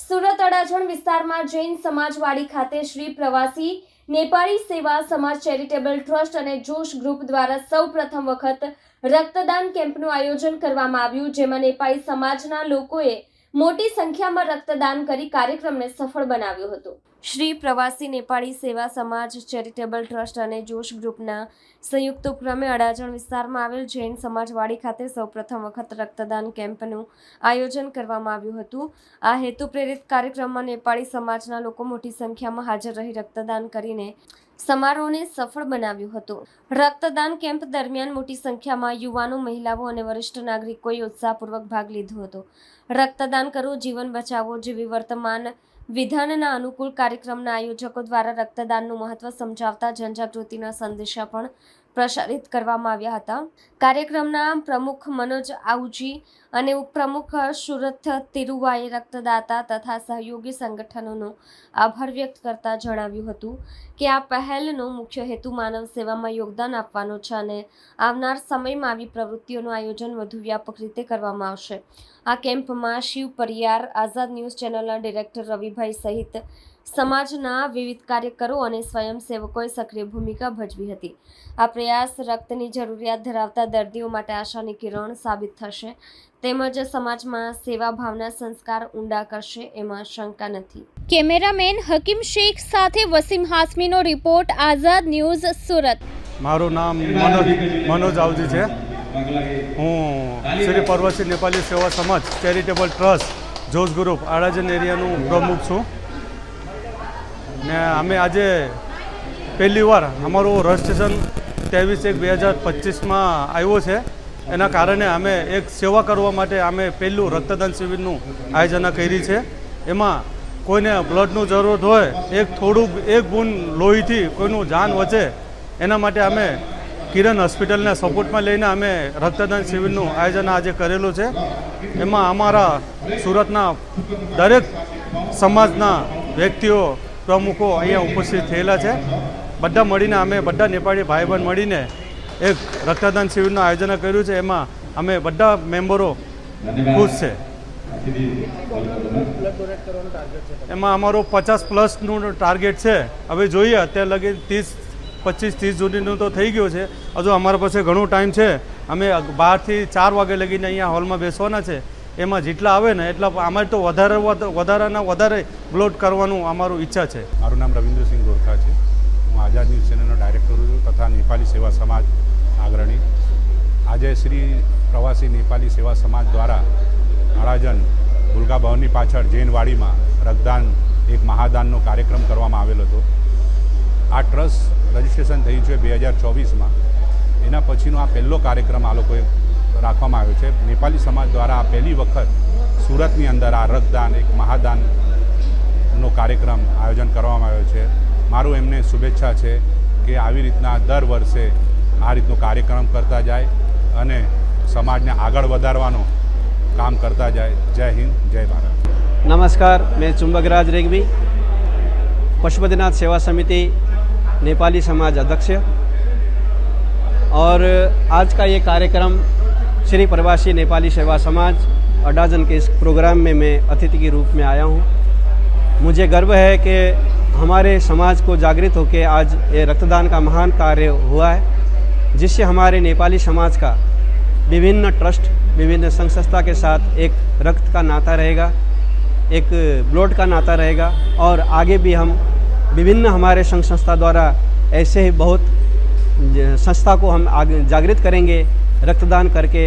સુરત અડાજણ વિસ્તારમાં જૈન સમાજવાડી ખાતે શ્રી પ્રવાસી નેપાળી સેવા સમાજ ચેરિટેબલ ટ્રસ્ટ અને જોશ ગ્રુપ દ્વારા સૌ પ્રથમ વખત રક્તદાન કેમ્પનું આયોજન કરવામાં આવ્યું, જેમાં નેપાળી સમાજના લોકોએ મોટી સંખ્યામાં રક્તદાન કરી કાર્યક્રમને સફળ બનાવ્યો હતો. શ્રી પ્રવાસી નેપાળી સેવા સમાજ ચેરિટેબલ ટ્રસ્ટ અને જોશ ગ્રુપના સંયુક્ત ઉપક્રમે અડાજણ વિસ્તારમાં આવેલ જૈન સમાજવાડી ખાતે સૌપ્રથમ વખત રક્તદાન કેમ્પનું આયોજન કરવામાં આવ્યું હતું. આ હેતુ પ્રેરિત કાર્યક્રમમાં નેપાળી સમાજના લોકો મોટી સંખ્યામાં હાજર રહી રક્તદાન કરીને સમારોહને સફળ બનાવ્યું હતું. રક્તદાન કેમ્પ દરમિયાન મોટી સંખ્યામાં યુવાનો, મહિલાઓ અને વરિષ્ઠ નાગરિકોએ ઉત્સાહપૂર્વક ભાગ લીધો હતો. રક્તદાન કરો, જીવન બચાવો જેવી વર્તમાન વિધાનના અનુકૂળ કાર્યક્રમના આયોજકો દ્વારા રક્તદાનનું મહત્વ સમજાવતા જનજાગૃતિના સંદેશા પણ પ્રસારિત કરવામાં આવ્યા હતા. કાર્યક્રમના પ્રમુખ મનોજ આઉજી અને ઉપપ્રમુખ સુરત તિરુવાએ રક્તદાતા તથા સહયોગી સંગઠનોનો આભાર વ્યક્ત કરતા જણાવ્યું હતું કે આ પહેલનો મુખ્ય હેતુ માનવ સેવામાં યોગદાન આપવાનો છે અને આવનાર સમયમાં આવી પ્રવૃત્તિઓનું આયોજન વધુ વ્યાપક રીતે કરવામાં આવશે. આ કેમ્પમાં શિવ પરિયાર આઝાદ ન્યૂઝ ચેનલના ડિરેક્ટર રવિભાઈ સહિત સમાજના વિવિધ કાર્યકરો અને સ્વયંસેવકોએ સક્રિય ભૂમિકા ભજવી હતી. આ પ્રયાસ રક્તની જરૂરિયાત ધરાવતા દર્દીઓ માટે આશાની કિરણ સાબિત થશે તેમજ સમાજમાં સેવા ભાવના સંસ્કાર ઊંડા કરશે એમાં શંકા નથી. કેમેરામેન હકીમ શેખ સાથે વસીમ હાસમીનો રિપોર્ટ આઝાદ ન્યૂઝ સુરત. મારું નામ મનોજ મનોજ આવજી છે. હું Shri Parvati Nepali Seva Samaj charitable trust Josh group Adajan એરિયાનું પ્રમુખ છું. ને અમે આજે પહેલી વાર અમારું રજિસ્ટ્રેશન ત્રેવીસ એક બે હજાર પચીસમાં આવ્યો છે. એના કારણે અમે એક સેવા કરવા માટે અમે પહેલું રક્તદાન શિબિરનું આયોજન કરી છે. એમાં કોઈને બ્લડનું જરૂરત હોય એક થોડુંક એક બૂન લોહીથી કોઈનું જાન વચે એના માટે અમે કિરણ હોસ્પિટલના સપોર્ટમાં લઈને અમે રક્તદાન શિબિરનું આયોજન આજે કરેલું છે. એમાં અમારા સુરતના દરેક સમાજના વ્યક્તિઓ, પ્રમુખો અહીંયા ઉપસ્થિત થયેલા છે. બધા મળીને અમે, બધા નેપાળી ભાઈ મળીને એક રક્તદાન શિબિરનું આયોજન કર્યું છે. એમાં અમે બધા મેમ્બરો ખુશ છે. એમાં અમારો પચાસ પ્લસનું ટાર્ગેટ છે. હવે જોઈએ, અત્યારે લગી ત્રીસ પચીસ ત્રીસ સુધીનું તો થઈ ગયું છે. હજુ અમારા પાસે ઘણો ટાઈમ છે. અમે બારથી ચાર વાગે લગીને અહીંયા હોલમાં બેસવાના છે. એમાં જેટલા આવે ને એટલા અમારે તો વધારે વધારાના વધારે બ્લોટ કરવાનું અમારું ઈચ્છા છે. મારું નામ રવિન્દ્રસિંહ ગોરખા છે. હું આઝાદ ન્યૂઝ ચેનલનો ડાયરેક્ટર છું તથા નેપાળી સેવા સમાજ આગ્રણી આજે શ્રી પ્રવાસી નેપાળી સેવા સમાજ દ્વારા નળાજન ભૂલકા ભવનની પાછળ જૈનવાડીમાં રક્તદાન એક મહાદાનનો કાર્યક્રમ કરવામાં આવેલો હતો. આ ટ્રસ્ટ રજિસ્ટ્રેશન થયું છે બે હજાર ચોવીસમાં. એના પછીનો આ પહેલો કાર્યક્રમ આ લોકોએ રાખવામાં આવ્યો છે. નેપાલી સમાજ દ્વારા આ પહેલી વખત સુરતની અંદર આ રક્તદાન, એક મહાદાનનો કાર્યક્રમ આયોજન કરવામાં આવ્યો છે. મારું એમને શુભેચ્છા છે કે આવી રીતના દર વર્ષે આ રીતનો કાર્યક્રમ કરતા જાય અને સમાજને આગળ વધારવાનો કામ કરતા જાય. જય હિન્દ, જય ભારત. નમસ્કાર, મેં ચુંબકરાજ રેગવી. પશુપતિનાથ સેવા સમિતિ नेपाली समाज अध्यक्ष। और आज का ये कार्यक्रम श्री प्रवासी नेपाली सेवा समाज अडाजन के इस प्रोग्राम में मैं अतिथि के रूप में आया हूँ। मुझे गर्व है कि हमारे समाज को जागृत होकर आज ये रक्तदान का महान कार्य हुआ है, जिससे हमारे नेपाली समाज का विभिन्न ट्रस्ट, विभिन्न संघ संस्था के साथ एक रक्त का नाता रहेगा, एक ब्लड का नाता रहेगा, और आगे भी हम विभिन्न हमारे संघ संस्था द्वारा ऐसे ही बहुत ज- संस्था को हम आगे जागृत करेंगे रक्तदान करके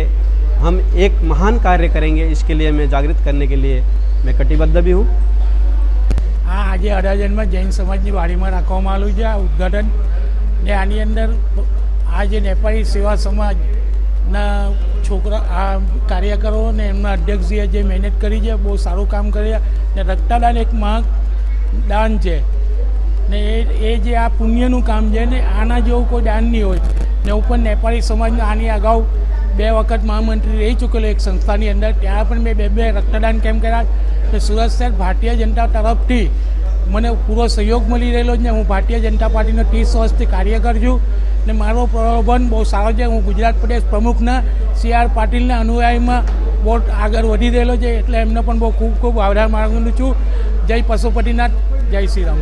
हम एक महान कार्य करेंगे इसके लिए मैं जागृत करने के लिए मैं कटिबद्ध भी हूँ આ આજે અડાજનમાં જૈન સમાજની વાડીમાં રાખવામાં આવેલું છે આ ઉદ્ઘાટન ને આની અંદર આ જે નેપાળી સેવા સમાજના છોકરા આ કાર્યકરો ને એમના અધ્યક્ષજીએ જે મહેનત કરી છે બહુ સારું કામ કર્યા ને રક્તદાન એક મહા દાન છે ને એ જે આ પુણ્યનું કામ છે ને, આના જેવું કોઈ દાન નહીં હોય. ને હું પણ નેપાળી સમાજના આની અગાઉ બે વખત મહામંત્રી રહી ચૂકેલો એક સંસ્થાની અંદર. ત્યાં પણ મેં બે બે રક્તદાન કેમ્પ કર્યા? ને સુરત શહેર ભારતીય જનતા તરફથી મને પૂરો સહયોગ મળી રહેલો છે હું ભારતીય જનતા પાર્ટીનો ત્રીસ વર્ષથી કાર્યકર છું. ને મારો પ્રલોભન બહુ સારો છે. હું ગુજરાત પ્રદેશ પ્રમુખના સી આર પાટીલના અનુયાયીમાં બહુ આગળ વધી રહેલો છે. એટલે એમને પણ બહુ ખૂબ ખૂબ આભાર માનું છું. જય પશુપતિનાથ, જય શ્રી રામ.